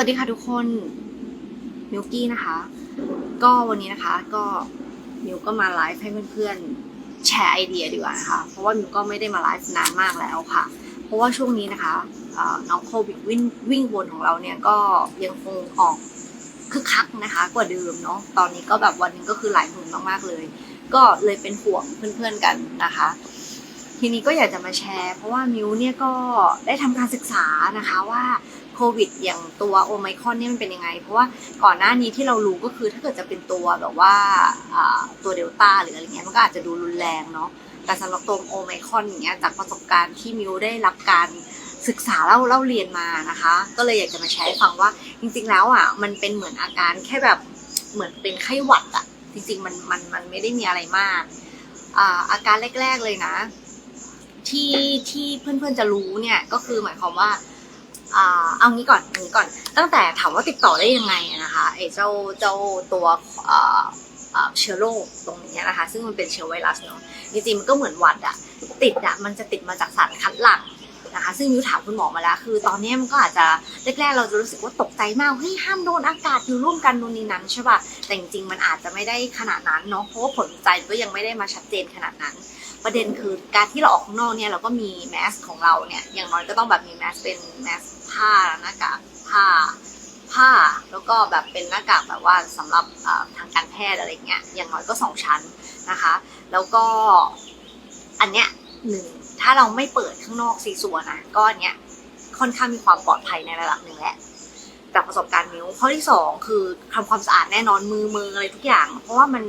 วัสดีค่ะทุกคนมิวกี้นะคะ ก็วันนี้นะคะก็มิวก็มาไลฟ์ให้เพื่อนๆแชร์ไอเดียดีกว่านะคะเพราะว่ามิวก็ไม่ได้มาไลฟ์นานมากแล้วค่ะ เพราะว่าช่วงนี้นะคะน้องโควิดวิ่งวิ่งวนของเราเนี่ยก็ยังคงออกคึกคักนะคะ กว่าเดิมเนาะตอนนี้ก็แบบวันหนึงก็คือหลายหมื่นมากๆเลย ก็เลยเป็นห่วงเพื่อนๆกันนะคะ ทีนี้ก็อยากจะมาแชร์ เพราะว่ามิวเนี่ยก็ได้ทำการศึกษานะคะว่า โควิดอย่างตัวโอไมครอนนี่มันเป็นยังไง เพราะว่าก่อนหน้านี้ที่เรารู้ก็คือถ้าเกิดจะเป็นตัวแบบว่าตัวเดลต้าหรืออะไรเงี้ยมันก็อาจจะดูรุนแรงเนาะแต่สำหรับตัวโอไมครอนอย่างเงี้ยจากประสบการณ์ที่มิวได้รับการศึกษาเล่าเล่าเรียนมานะคะ ก็เลยอยากจะมาแชร์ให้ฟังว่า จริง ๆ แล้วอะมันเป็นเหมือนอาการแค่แบบเหมือนเป็นไข้หวัดอะ จริง ๆ มันมันมันไม่ได้มีอะไรมากอาการแรก ๆ เลยนะ ที่ที่เพื่อนๆจะรู้เนี่ยก็คือหมายความว่า เอางี้ก่อนเอางี้ก่อน ตั้งแต่ถามว่าติดต่อได้ยังไงนะคะไอ้เจ้าเจ้าตัวเชื้อโรคตรงนี้นะคะ ซึ่งมันเป็นเชื้อไวรัสเนาะจริงๆมันก็เหมือนหวัดอะติดอะมันจะติดมาจากสารคัดหลั่ง นะคะ ซึ่งมิวถามคุณหมอมาแล้ว คือตอนนี้มันก็อาจจะแรกๆเราจะรู้สึกว่าตกใจมากเฮ้ยห้ามโดนอากาศอยู่ร่วมกันนู่นนี่นั้นใช่ป่ะแต่จริงๆมันอาจจะไม่ได้ขนาดนั้นเนาะเพราะว่าผลวิจัยก็ยังไม่ได้มาชัดเจนขนาดนั้น ประเด็นคือการที่เราออกข้างนอกเนี่ยเราก็มีแมสของเราเนี่ยอย่างน้อยก็ต้องแบบมีแมสเป็นแมสผ้าหน้ากากผ้าผ้าแล้วก็แบบเป็นหน้ากากแบบว่าสำหรับทางการแพทย์อะไรเงี้ยอย่างน้อยก็สองชั้นนะคะ แล้วก็อันเนี้ยหนึ่ง ถ้าเราไม่เปิดข้างนอกสีสัวนะก็อันเนี้ยค่อนข้างมีความปลอดภัยในระดับหนึ่งแหละจากประสบการณ์มิ้วข้อที่สองคือทำความสะอาดแน่นอนมือมืออะไรทุกอย่าง เพราะว่ามัน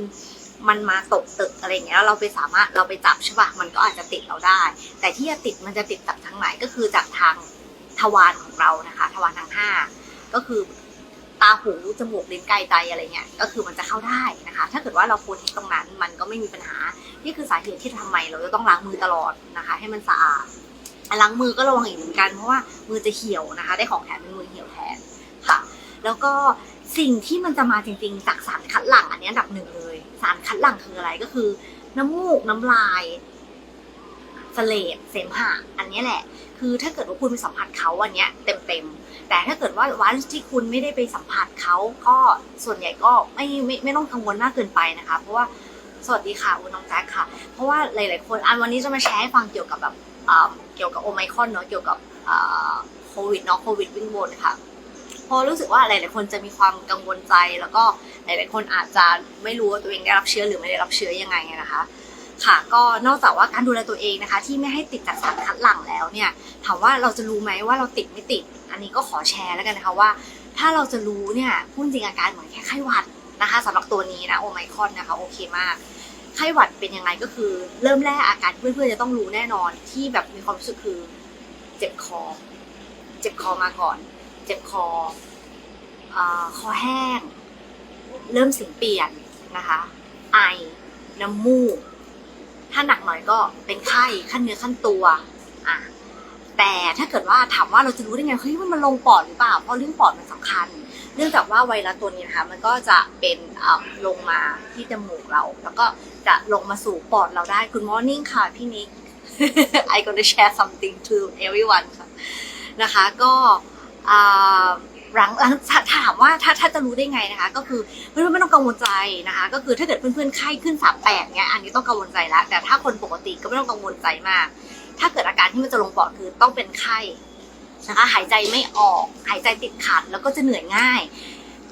มันมาตกตึกอะไรอย่างเงี้ยแล้วเราไปสามารถเราไปจับใช่ปะมันก็อาจจะติดเราได้ แต่ที่จะติดมันจะติดจากทางไหนก็คือจากทางทวารของเรานะคะ ทวารทางห้าก็คือ ตาหูจมูกลิ้นกายใจอะไรเงี้ยก็คือมันจะเข้าได้นะคะ ถ้าเกิดว่าเราโพสตรงนั้นมันก็ไม่มีปัญหา นี่คือสาเหตุที่ทำไมเราจะต้องล้างมือตลอดนะคะ ให้มันสะอาดล้างมือก็ระวังอีกเหมือนกันเพราะว่ามือจะเหี่ยวนะคะ ได้ของแถมเป็นมือเหี่ยวแทนค่ะ แล้วก็สิ่งที่มันจะมาจริง ๆ จากสารคัดหลั่งอันนี้อันดับหนึ่งเลย สารคัดหลั่งคืออะไรก็คือ น้ำมูกน้ำลาย เสลดเสมหะอันนี้แหละ คือถ้าเกิดว่าคุณไปสัมผัสเขาอันเนี้ยเต็มๆ แต่ถ้าเกิดว่าวันที่คุณไม่ได้ไปสัมผัสเขาก็ส่วนใหญ่ก็ไม่ไม่ไม่ต้องกังวลมากเกินไปนะคะ เพราะว่าสวัสดีค่ะคุณน้องแจ็คค่ะ เพราะว่าหลาย ๆ คนอันวันนี้จะมาแชร์ให้ฟังเกี่ยวกับแบบเกี่ยวกับโอไมคอนเนาะเกี่ยวกับโควิดเนาะโควิดวิ่งวนค่ะเพราะรู้สึกว่าหลาย ๆ คนจะมีความกังวลใจแล้วก็หลาย ๆ คนอาจจะไม่รู้ว่าตัวเองได้รับเชื้อหรือไม่ได้รับเชื้อยังไงนะคะ ค่ะ ก็นอกจากว่าการดูแลตัวเองนะคะ ที่ไม่ให้ติดจากสารคัดหลั่งแล้วเนี่ย ถามว่าเราจะรู้ไหมว่าเราติดไม่ติด อันนี้ก็ขอแชร์แล้วกันนะคะว่า ถ้าเราจะรู้เนี่ยพูดจริงอาการเหมือนแค่ไข้หวัดนะคะสำหรับตัวนี้นะโอไมคอนนะคะโอเคมากไข้หวัดเป็นยังไงก็คือ เริ่มแรกอาการเพื่อนๆจะต้องรู้แน่นอนที่แบบมีความรู้สึกคือ เจ็บคอ เจ็บคอมาก่อน เจ็บคอคอแห้ง เริ่มเสียงเปลี่ยนนะคะ ไอ น้ำมูก ถ้าหนักหน่อยก็เป็นไข้ขั้นเนื้อขั้นตัวอะแต่ถ้าเกิดว่าถามว่าเราจะรู้ได้ไงเฮ้ยมันลงปอดหรือเปล่า เพราะเรื่องปอดมันสำคัญ เนื่องจากว่าไวรัสตัวนี้นะคะมันก็จะเป็นลงมาที่จมูกเรา แล้วก็จะลงมาสู่ปอดเราได้ Good morning ค่ะพี่นิก I gonna share something to everyone ค่ะนะคะก็ หลังหลังถาถามว่าถ้าถ้าจะรู้ได้ไงนะคะ ก็คือเพื่อนๆไม่ต้องกังวลใจนะคะ ก็คือถ้าเกิดเพื่อนๆไข้ขึ้นสามแปดเนี้ยอันนี้ต้องกังวลใจแล้วแต่ถ้าคนปกติก็ไม่ต้องกังวลใจมาก ถ้าเกิดอาการที่มันจะลงปอดคือต้องเป็นไข้นะคะ หายใจไม่ออก หายใจติดขัดแล้วก็จะเหนื่อยง่าย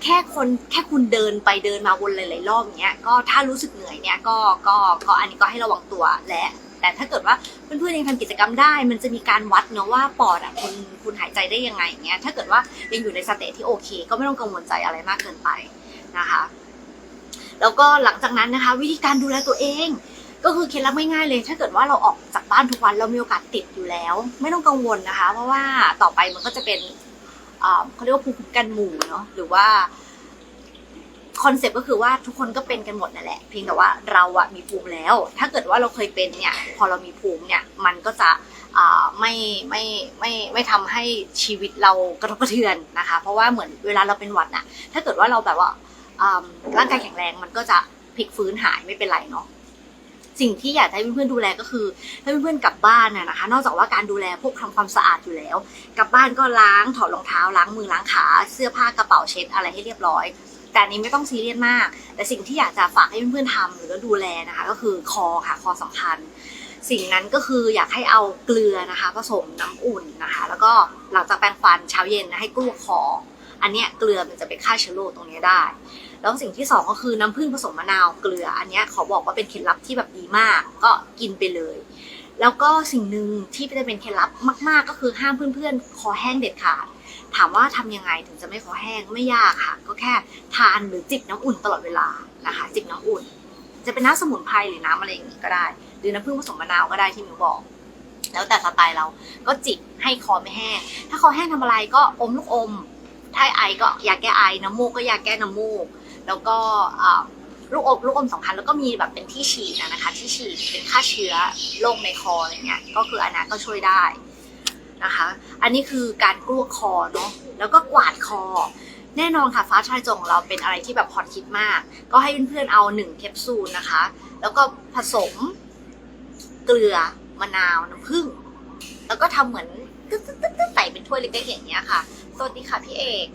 แค่คนแค่คุณเดินไปเดินมาวนหลายๆรอบเงี้ยก็ถ้ารู้สึกเหนื่อยเนี้ยก็ก็ก็อันนี้ก็ให้ระวังตัวและ แต่ถ้าเกิดว่าเพื่อนๆยังทำกิจกรรมได้ มันจะมีการวัดเนาะว่าปอดอะคุณคุณหายใจได้ยังไงเงี้ยถ้าเกิดว่ายังอยู่ในสเตจที่โอเค ก็ไม่ต้องกังวลใจอะไรมากเกินไปนะคะแล้วก็หลังจากนั้นนะคะ วิธีการดูแลตัวเอง ก็คือเคล็ดลับง่ายๆเลย ถ้าเกิดว่าเราออกจากบ้านทุกวันเรามีโอกาสติดอยู่แล้ว ไม่ต้องกังวลนะคะ เพราะว่าต่อไปมันก็จะเป็นเขาเรียกว่าภูมิคุ้มกันหมู่เนาะหรือว่า คอนเซปต์ก็คือว่าทุกคนก็เป็นกันหมดนั่นแหละ เพียงแต่ว่าเราอะมีภูมิแล้ว ถ้าเกิดว่าเราเคยเป็นเนี่ย พอเรามีภูมิเนี่ย มันก็จะอ่ไม่ไม่ไม่ไม่ทำให้ชีวิตเรากระทบกระเทือนนะคะ เพราะว่าเหมือนเวลาเราเป็นหวัดน่ะ ถ้าเกิดว่าเราแบบว่าร่างกายแข็งแรงมันก็จะพลิกฟื้นหายไม่เป็นไรเนาะสิ่งที่อยากให้เพื่อนๆดูแลก็คือถ้เพื่อนๆกลับบ้านน่ะนะคะ นอกจากว่าการดูแลพวกทำความสะอาดอยู่แล้ว กลับบ้านก็ล้างถอดรองเท้าล้างมือล้างขา เสื้อผ้ากระเป๋าเช็ดอะไรให้เรียบร้อย แต่อันนี้ไม่ต้องซีเรียสมาก แต่สิ่งที่อยากจะฝากให้เพื่อนๆทำหรือว่าดูแลนะคะ ก็คือคอค่ะคอสำคัญ สิ่งนั้นก็คืออยากให้เอาเกลือนะคะ ผสมน้ำอุ่นนะคะ แล้วก็หลังจากแปรงฟันเช้าเย็นนะให้กลัวคออันเนี้ยเกลือมันจะไปฆ่าเชื้อโรคตรงนี้ได้ แล้วสิ่งที่สองก็คือน้ำผึ้งผสมมะนาวเกลือ อันเนี้ยขอบอกว่าเป็นเคล็ดลับที่แบบดีมาก ก็กินไปเลย แล้วก็สิ่งหนึ่งที่จะเป็นเคล็ดลับมาก ๆ ก็คือห้ามเพื่อนๆ คอแห้งเด็ดขาด ถามว่าทำยังไงถึงจะไม่คอแห้งไม่ยากค่ะ ก็แค่ทานหรือจิบน้ำอุ่นตลอดเวลานะคะ จิบน้ำอุ่น จะเป็นน้ำสมุนไพรหรือน้ำอะไรอย่างนี้ก็ได้ หรือน้ำผึ้งผสมมะนาวก็ได้ที่มิวบอก แล้วแต่สไตล์เราก็จิบให้คอไม่แห้ง ถ้าคอแห้งทำอะไรก็อมลูกอม ถ้าไอก็ยาแก้ไอ น้ำมูกก็ยาแก้น้ำมูก แล้วก็ลูกอมลูกอมสำคัญแล้วก็มีแบบเป็นที่ฉีดนะนะคะ ที่ฉีดเป็นฆ่าเชื้อโรคในคออะไรเงี้ยก็คืออันนั้นก็ช่วยได้ นะคะ อันนี้คือการกลัวคอเนาะแล้วก็กวาดคอ แน่นอนค่ะฟ้าทลายจงเราเป็นอะไรที่แบบฮอตฮิตมาก ก็ให้เพื่อนๆเอาหนึ่งแคปซูลนะคะ แล้วก็ผสมเกลือมะนาวน้ำผึ้งแล้วก็ทำเหมือนตึ๊ดตึ๊ดตึ๊ดใส่เป็นถ้วยเล็กๆอย่างเงี้ยค่ะสวัสดีค่ะพี่เอก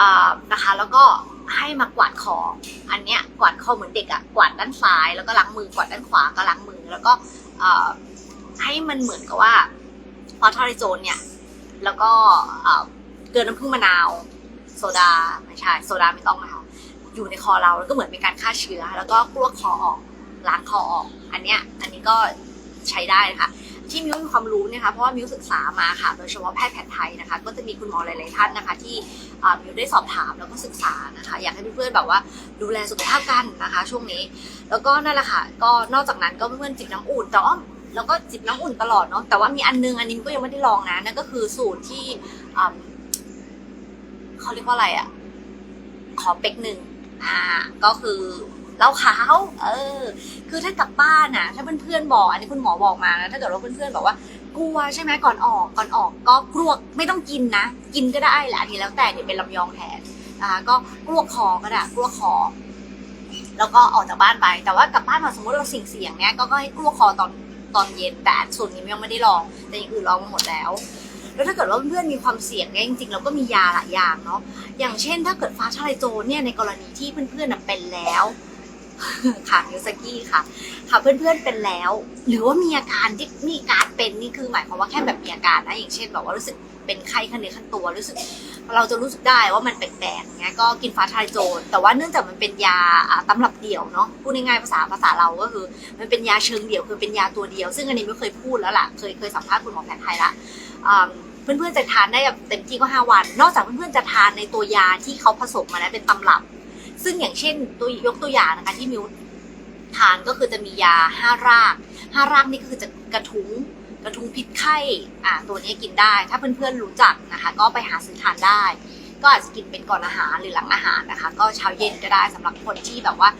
อ่านะคะ แล้วก็ให้มากวาดคอ อันเนี้ยกวาดคอเหมือนเด็กอะกวาดด้านซ้าย แล้วก็ล้างมือกวาดด้านขวาก็ล้างมือ แล้วก็เอ่อให้มันเหมือนกับว่า อทอริโจนเนี่ย แล้วก็เกลือน้ำผึ้งมะนาว โซดาไม่ใช่โซดาไม่ต้องนะคะอยู่ในคอเราแล้วก็เหมือนเป็นการฆ่าเชื้อ แล้วก็กลัวคอออกล้างคอออก อันเนี้ยอันนี้ก็ใช้ได้นะคะที่มิวมีความรู้เนี่ยค่ะเพราะว่ามิวศึกษามาค่ะ โดยเฉพาะแพทย์แผนไทยนะคะ ก็จะมีคุณหมอหลาย ๆ ท่านนะคะ ที่มิวได้สอบถามแล้วก็ศึกษานะคะ อยากให้เพื่อน ๆ แบบว่าดูแลสุขภาพกันนะคะ ช่วงนี้ แล้วก็นั่นแหละค่ะ ก็นอกจากนั้นก็เพื่อนๆจิบน้ำอุ่นแต่ว่า แล้วก็จิบน้ำอุ่นตลอดเนาะแต่ว่ามีอันนึงอันนี้มิวก็ยังไม่ได้ลองนะนั่นก็คือสูตรที่เขาเรียกว่าอะไรอะขอเป็กหนึ่งอ่า ก็คือเหล้าขาวเออ คือถ้ากลับบ้านน่ะ ถ้าเพื่อนๆบอก อันนี้คุณหมอบอกมานะถ้าเกิดว่าเพื่อนๆบอกว่ากลัวใช่ไหมก่อนออกก่อนออกก็กลวกไม่ต้องกินนะ กินก็ได้แหละอันนี้แล้วแต่เดี๋ยวเป็นลำยองแทนนะคะก็กลวกคอก็ได้กลวกคอแล้วก็ออกจากบ้านไป แต่ว่ากลับบ้านมาสมมติเราสิ่งเสียงเนี้ยก็ให้กลัวคอตอน ตอนเย็นแต่ส่วนนี้ยังไม่ได้ลอง แต่อย่างอื่นลองมาหมดแล้ว แล้วถ้าเกิดว่าเพื่อนมีความเสี่ยงเนี่ยจริงๆเราก็มียาหลายอย่างเนาะอย่างเช่น ถ้าเกิดฟ้าทลายโจรเนี่ยในกรณีที่เพื่อนๆเป็นแล้ว ค่ะมิวสกี้ค่ะ ค่ะเพื่อนๆเป็นแล้ว หรือว่ามีอาการที่มีการเป็นนี่คือหมายความว่าแค่แบบมีอาการนะอย่างเช่นแบบว่ารู้สึกเป็นไข้ขั้นเนื้อขั้นตัวรู้สึก เราจะรู้สึกได้ว่ามันแปลกๆเงี้ยก็กินฟ้าทลายโจรแต่ว่าเนื่องจากมันเป็นยาตำรับเดี่ยวเนาะพูดง่ายๆภาษาภาษาเราก็คือ มันเป็นยาเชิงเดี่ยวคือเป็นยาตัวเดียว ซึ่งอันนี้ไม่เคยพูดแล้วล่ะเคยเคยสัมภาษณ์คุณหมอแผนไทยละเพื่อนๆจะทานได้แบบเต็มที่ก็ 5 วัน นอกจากเพื่อนๆจะทานในตัวยาที่เขาผสมมาแล้วเป็นตำรับ ซึ่งอย่างเช่นตัวยกตัวอย่างนะคะที่มิวทานก็คือจะมียาห้ารากห้ารากนี่ก็คือจะกระทุ้งกระทุ้งพิษไข้อ่าตัวนี้กินได้ ถ้าเพื่อนๆรู้จักนะคะ ก็ไปหาซื้อทานได้ ก็อาจจะกินเป็นก่อนอาหารหรือหลังอาหารนะคะ ก็เช้าเย็นก็ได้สำหรับคนที่แบบว่า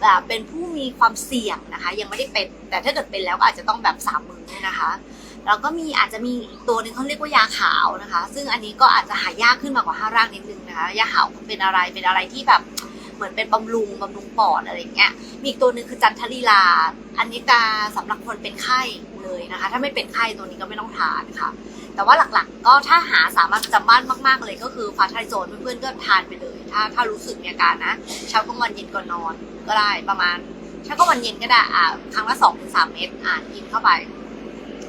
แบบเป็นผู้มีความเสี่ยงนะคะ ยังไม่ได้เป็นแต่ถ้าเกิดเป็นแล้วก็อาจจะต้องแบบสามมื้อนะคะแล้วก็มีอาจจะมีตัวนึงเขาเรียกว่ายาขาวนะคะ ซึ่งอันนี้ก็อาจจะหายากขึ้นมากกว่าห้ารากนิดนึงนะคะยาขาวเป็นอะไรเป็นอะไรที่แบบ เหมือนเป็นบำรุงบำรุงปอดอะไรเงี้ย มีอีกตัวหนึ่งคือจันทลีลา อันนี้กาสำหรับคนเป็นไข้เลยนะคะ ถ้าไม่เป็นไข้ตัวนี้ก็ไม่ต้องทานค่ะ แต่ว่าหลักๆ ก็ถ้าหาสามารถจำบ้านมาก ๆ เลยก็คือฟ้าทลายโจรเพื่อนๆก็ทานไปเลย ถ้าถ้ารู้สึกมีอาการนะเช้ากลางวันเย็นก่อนนอนก็ได้ประมาณเช้ากลางวันเย็นก็ได้อ่าครั้งละสองถึงสามเม็ดอ่ากินเข้าไป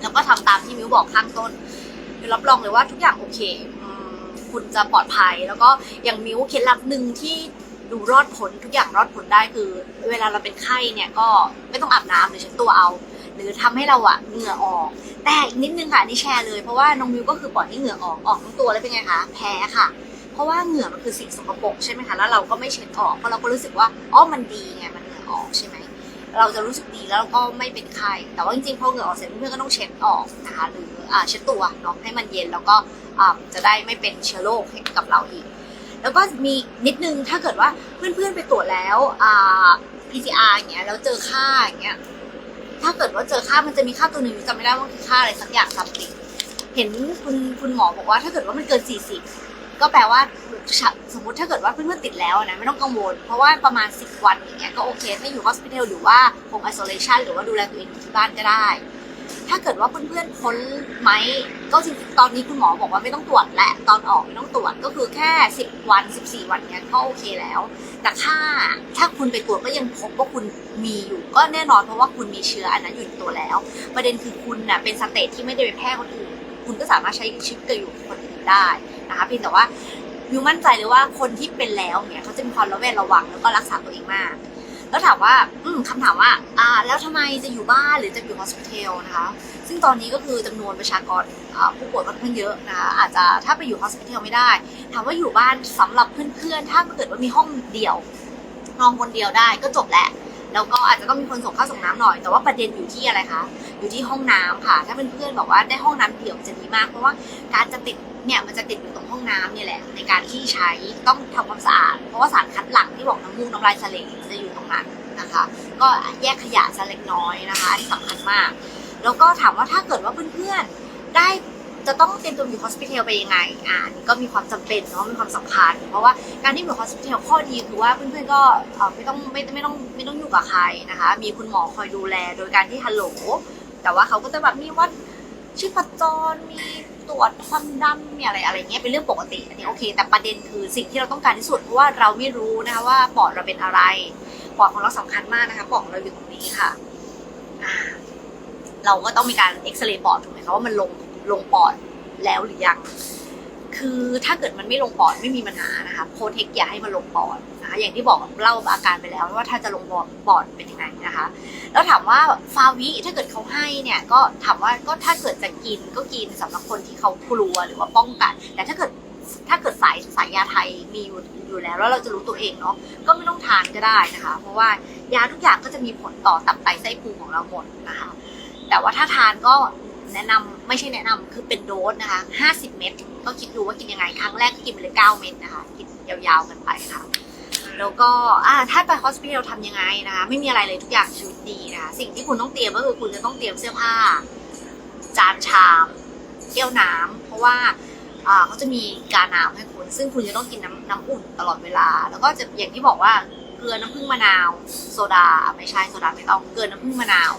แล้วก็ทำตามที่มิวบอกข้างต้นมิวรับรองเลยว่าทุกอย่างโอเคคุณจะปลอดภัยแล้วก็อย่างมิวเคล็ดลับหนึ่งที่ ดูรอดผลทุกอย่างรอดผลได้คือ เวลาเราเป็นไข้เนี่ยก็ไม่ต้องอาบน้ำหรือเช็ดตัวเอา หรือทำให้เราอะเหงื่อออก แต่อีกนิดนึงค่ะนี่แชร์เลยเพราะว่าน้องมิวก็คือปล่อยให้เหงื่อออกออกทั้งตัวแล้วเป็นไงคะแพ้ค่ะ เพราะว่าเหงื่อมันคือสิ่งสกปรกใช่ไหมคะแล้วเราก็ไม่เช็ดออกเพราะเราก็รู้สึกว่าอ๋อมันดีไงมันเหงื่อออกใช่ไหมเราจะรู้สึกดีแล้วก็ไม่เป็นไข้แต่ว่าจริงๆพอเหงื่อออกเสร็จเพื่อนๆก็ต้องเช็ดออกนะคะหรืออาเช็ดตัวเนาะให้มันเย็นแล้วก็จะได้ไม่เป็นเชื้อโรคให้กับเราอีก แล้วก็มีนิดนึงถ้าเกิดว่าเพื่อนๆไปตรวจแล้วอ่า PCR อย่างเงี้ยแล้วเจอค่าอย่างเงี้ยถ้าเกิดว่าเจอค่ามันจะมีค่าตัวหนึ่งจำไม่ได้ว่าคือค่าอะไรสักอย่างซัมติเห็นคุณคุณหมอบอกว่าถ้าเกิดว่ามันเกิน 40 ก็แปลว่าสมมติถ้าเกิดว่าเพื่อนๆติดแล้วนะไม่ต้องกังวล เพราะว่าประมาณ 10 วันอย่างเงี้ยก็โอเคถ้าอยู่ hospital หรือว่า home isolation หรือว่าดูแลตัวเองอยู่ที่บ้านก็ได้ ถ้าเกิดว่าเพื่อนๆพ้นไหมก็จริงๆตอนนี้คุณหมอบอกว่าไม่ต้องตรวจแหละตอนออกไม่ต้องตรวจก็คือแค่ 10 วัน 14 วันเนี้ยก็โอเคแล้ว แต่ถ้าถ้าคุณไปตรวจก็ยังพบว่าคุณมีอยู่ ก็แน่นอนเพราะว่าคุณมีเชื้ออันนั้นอยู่ในตัวแล้ว ประเด็นคือคุณน่ะเป็นสเตจที่ไม่ได้ไปแพร่คนอื่นคุณก็สามารถใช้ชีวิตกับอยู่คนอื่นได้นะคะเพียงแต่ว่ามิวมั่นใจเลยว่าคนที่เป็นแล้วเนี่ยเขาจะมีความระแวดระวังแล้วก็รักษาตัวเองมาก แล้วถามว่าอืมคำถามว่าอ่า แล้วทำไมจะอยู่บ้านหรือจะอยู่โฮสพิทอลนะคะ ซึ่งตอนนี้ก็คือจำนวนประชากรผู้ป่วยค่อนข้างเยอะนะคะอาจจะถ้าไปอยู่โฮสพิทอลไม่ได้ ถามว่าอยู่บ้านสำหรับเพื่อนๆ ถ้าเกิดว่ามีห้องเดียวนอนคนเดียวได้ก็จบแหละแล้วก็อาจจะต้องมีคนส่งข้าวส่งน้ำหน่อย แต่ว่าประเด็นอยู่ที่อะไรคะ อยู่ที่ห้องน้ำค่ะ ถ้าเป็นเพื่อนบอกว่าได้ห้องน้ำเดี่ยวจะดีมาก เพราะว่าการจะติดเนี่ยมันจะติดอยู่ตรงห้องน้ำนี่แหละ ในการที่ใช้ต้องทำความสะอาด เพราะว่าสารคัดหลั่งที่บอกน้ำมูกน้ำลายสเลจะอยู่ ตรงนั้นนะคะ ก็แยกขยะสักเล็กน้อยนะคะอันนี้สำคัญมาก แล้วก็ถามว่าถ้าเกิดว่าเพื่อนๆได้จะต้องเตรียมตัวอยู่ hospital ไปยังไง อ่านก็มีความจำเป็นเนาะมีความสำคัญ เพราะว่าการที่อยู่ hospital ข้อดีคือว่าเพื่อนๆก็เอ่อไม่ต้องไม่ไม่ต้องไม่ต้องอยู่กับใครนะคะ มีคุณหมอคอยดูแลโดยการที่ฮัลโหล แต่ว่าเขาก็จะแบบมีวัดชีพจร มีตรวจความดันมีอะไรอะไรเงี้ยเป็นเรื่องปกติ อันนี้โอเค แต่ประเด็นคือสิ่งที่เราต้องการที่สุดเพราะว่าเราไม่รู้นะคะว่าปอดเราเป็นอะไร ปอดของเราสำคัญมากนะคะปอดของเราอยู่ตรงนี้ค่ะ เราก็ต้องมีการเอ็กซเรย์ปอดถูกไหมคะว่ามันลงลงปอดแล้วหรือยัง คือถ้าเกิดมันไม่ลงปอดไม่มีปัญหานะคะโพเทคอย่าให้มันลงปอดนะคะอย่างที่บอกเล่าอาการไปแล้วว่าถ้าจะลงปอดเป็นยังไงนะคะ แล้วถามว่าฟาวิถ้าเกิดเขาให้เนี่ยก็ถามว่าก็ถ้าเกิดจะกินก็กินสำหรับคนที่เขากลัวหรือว่าป้องกัน แต่ถ้าเกิดถ้าเกิดสายสายยาไทยมี อยู่แล้ว แล้วเราจะรู้ตัวเองเนาะก็ไม่ต้องทานก็ได้นะคะ เพราะว่ายาทุกอย่างก็จะมีผลต่อตับไตไส้พุงของเราหมดนะคะ แต่ว่าถ้าทานก็แนะนำไม่ใช่แนะนำคือเป็นโดสนะคะ 50 เม็ดก็คิดดูว่ากินยังไง ครั้งแรกก็กินไปเลย 9 เม็ดนะคะ กินยาวๆกันไปค่ะ แล้วก็ถ้าไปฮอสพิทอลทำยังไงนะคะ ไม่มีอะไรเลยทุกอย่างชีวิตดีนะคะ สิ่งที่คุณต้องเตรียมก็คือคุณจะต้องเตรียมเสื้อผ้า จานชามแก้วน้ำเพราะว่า เขาจะมีกาน้ำให้คุณ ซึ่งคุณจะต้องกินน้ำน้ำอุ่นตลอดเวลา แล้วก็จะอย่างที่บอกว่าเกลือน้ำผึ้งมะนาว โซดาไม่ใช่โซดาไม่ต้องเกลือน้ำผึ้งมะนาว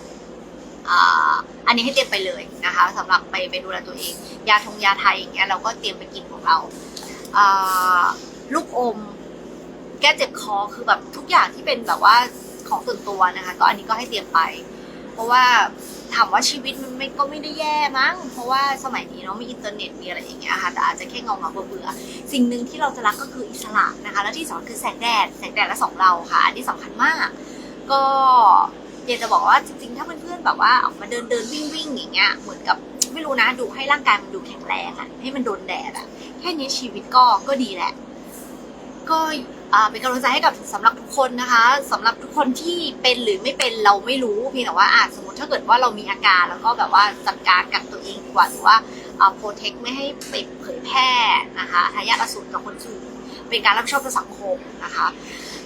อันนี้ให้เตรียมไปเลยนะคะสำหรับไปไปดูแลตัวเอง ยาทงยาไทยอย่างเงี้ยเราก็เตรียมไปกินของเราลูกอม แก้เจ็บคอคือแบบทุกอย่างที่เป็นแบบว่าของส่วนตัวนะคะ ก็อันนี้ก็ให้เตรียมไป เพราะว่าถามว่าชีวิตมันไม่ก็ไม่ได้แย่มั้ง เพราะว่าสมัยนี้เนาะมีอินเทอร์เน็ตมีอะไรอย่างเงี้ยค่ะแต่อาจจะแค่เงาเงาเบื่อสิ่งหนึ่งที่เราจะรักก็คืออิสระนะคะ และที่สองคือแสงแดดแสงแดดและสองเราค่ะ อันนี้สำคัญมาก ก็อยากจะบอกว่าจริงๆ ถ้าเพื่อนๆแบบว่าออกมาเดินเดินวิ่งวิ่งอย่างเงี้ยเหมือนกับไม่รู้นะดูให้ร่างกายมันดูแข็งแรงอะให้มันโดนแดดอะแค่นี้ชีวิตก็ก็ดีแหละ ก็ เป็นกำลังใจให้กับสำหรับทุกคนนะคะสำหรับทุกคนที่เป็นหรือไม่เป็นเราไม่รู้เพียงแต่ว่าอาจสมมติถ้าเกิดว่าเรามีอาการแล้วก็แบบว่าจัดการกับตัวเองดีกว่าหรือว่าอ่าโปรเทคไม่ให้ไปเผยแพร่นะคะทายาทอสูรกับคนอื่นเป็นการรับผิดชอบต่อสังคมนะคะ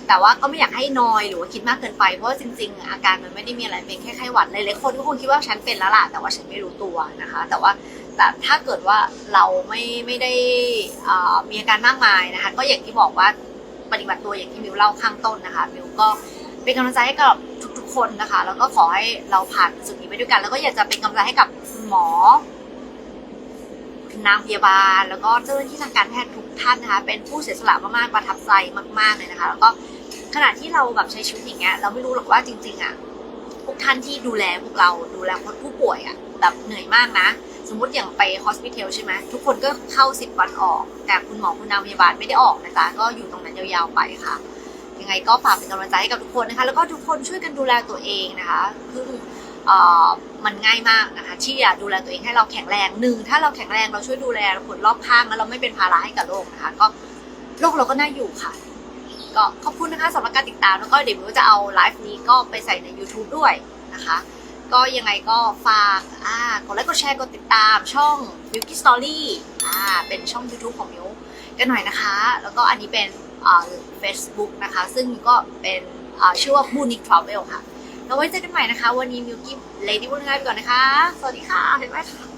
แต่ว่าก็ไม่อยากให้นอยหรือว่าคิดมากเกินไปเพราะว่าจริง ๆ อาการมันไม่ได้มีอะไรเป็นแค่ไข้หวัดหลายๆคนก็คงคิดว่าฉันเป็นแล้วล่ะแต่ว่าฉันไม่รู้ตัวนะคะ แต่ว่าแต่ถ้าเกิดว่าเราไม่ไม่ได้มีอาการมากมายนะคะ ก็อย่างที่บอกว่า ปฏิบัติตัวอย่างที่มิวเล่าข้างต้นนะคะมิวก็เป็นกำลังใจให้กับทุกๆคนนะคะ แล้วก็ขอให้เราผ่านจุดนี้ไปด้วยกัน แล้วก็อยากจะเป็นกำลังใจให้กับคุณหมอนางพยาบาล แล้วก็เจ้าหน้าที่ทางการแพทย์ทุกท่านนะคะ เป็นผู้เสียสละมากๆประทับใจมาก ๆเลยนะคะ แล้วก็ขณะที่เราแบบใช้ชีวิตอย่างเงี้ยเราไม่รู้หรอกว่าจริง ๆอะพวกท่านที่ดูแลพวกเราดูแลคนผู้ป่วยอะแบบเหนื่อยมากนะ สมมติอย่างไปฮอสพิทอลใช่ไหมทุกคนก็เข้าสิบวันออก แต่คุณหมอคุณนางพยาบาลไม่ได้ออกนะจ๊ะก็อยู่ตรงนั้นยาวๆไปค่ะ ยังไงก็ฝากเป็นกำลังใจให้กับทุกคนนะคะ แล้วก็ทุกคนช่วยกันดูแลตัวเองนะคะคือเออมันง่ายมากนะคะที่จะดูแลตัวเองให้เราแข็งแรงหนึ่งถ้าเราแข็งแรงเราช่วยดูแลคนรอบข้างแล้วเราไม่เป็นภาระให้กับโลกนะคะ ก็โลกเราก็น่าอยู่ค่ะ ก็ขอบคุณนะคะสำหรับการติดตามแล้วก็เดี๋ยวมิวจะเอาไลฟ์นี้ก็ไปใส่ใน YouTube ด้วยนะคะ ก็ยังไงก็ฝากอ่ากดไลค์กดแชร์กดติดตามช่อง Milky Story อ่าเป็นช่อง YouTube ของมิวกันหน่อยนะคะ แล้วก็อันนี้เป็นอ่า Facebook นะคะ ซึ่งก็เป็นอ่าชื่อว่า b u n i k Travel ค่ะแล้วไว้เจอกันใหม่นะคะ วันนี้มิวกี้เลดี้บุญงานไปก่อนนะคะ สวัสดีค่ะบ๊ายบายค่ะ